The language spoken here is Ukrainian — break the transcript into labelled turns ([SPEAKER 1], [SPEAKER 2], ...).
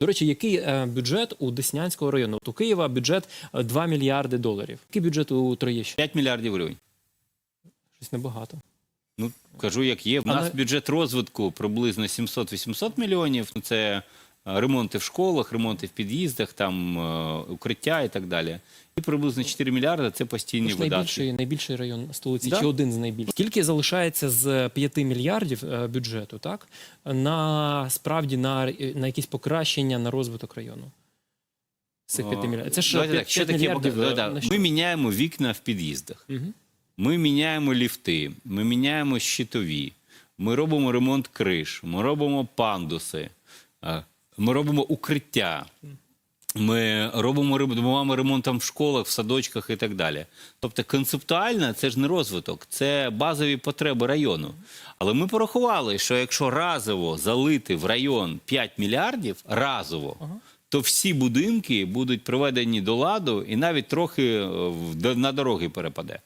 [SPEAKER 1] До речі, який е, бюджет у Деснянського району? От у Києва бюджет е, 2 мільярди доларів. Який бюджет у Троєщини?
[SPEAKER 2] 5 мільярдів гривень.
[SPEAKER 1] Щось небагато.
[SPEAKER 2] Ну, кажу, як є. У нас бюджет розвитку приблизно 700-800 мільйонів. Це е, ремонти в школах, ремонти в під'їздах, там е, укриття і так далі. І приблизно 4 мільярди це постійні видатки.
[SPEAKER 1] найбільший, найбільший район столиці,
[SPEAKER 2] Да.
[SPEAKER 1] чи один з найбільших. Скільки залишається з 5 мільярдів е, бюджету, так? На справді на, на якісь покращення на розвиток району? З цих 5 мільярдів. Це ж
[SPEAKER 2] давайте
[SPEAKER 1] 5,
[SPEAKER 2] так, що таке
[SPEAKER 1] мільярдів. е,
[SPEAKER 2] да, Ми міняємо вікна в під'їздах.
[SPEAKER 1] Мгм.
[SPEAKER 2] Ми міняємо ліфти, ми міняємо щитові, ми робимо ремонт криш, ми робимо пандуси, е, ми робимо укриття. Ми робимо рем- допомагаємо ремонтом в школах, в садочках і так далі. Тобто концептуально це ж не розвиток, це базові потреби району. Але ми порахували, що якщо разово залити в район 5 мільярдів разово, то всі будинки будуть приведені до ладу і навіть трохи е, на дороги перепаде.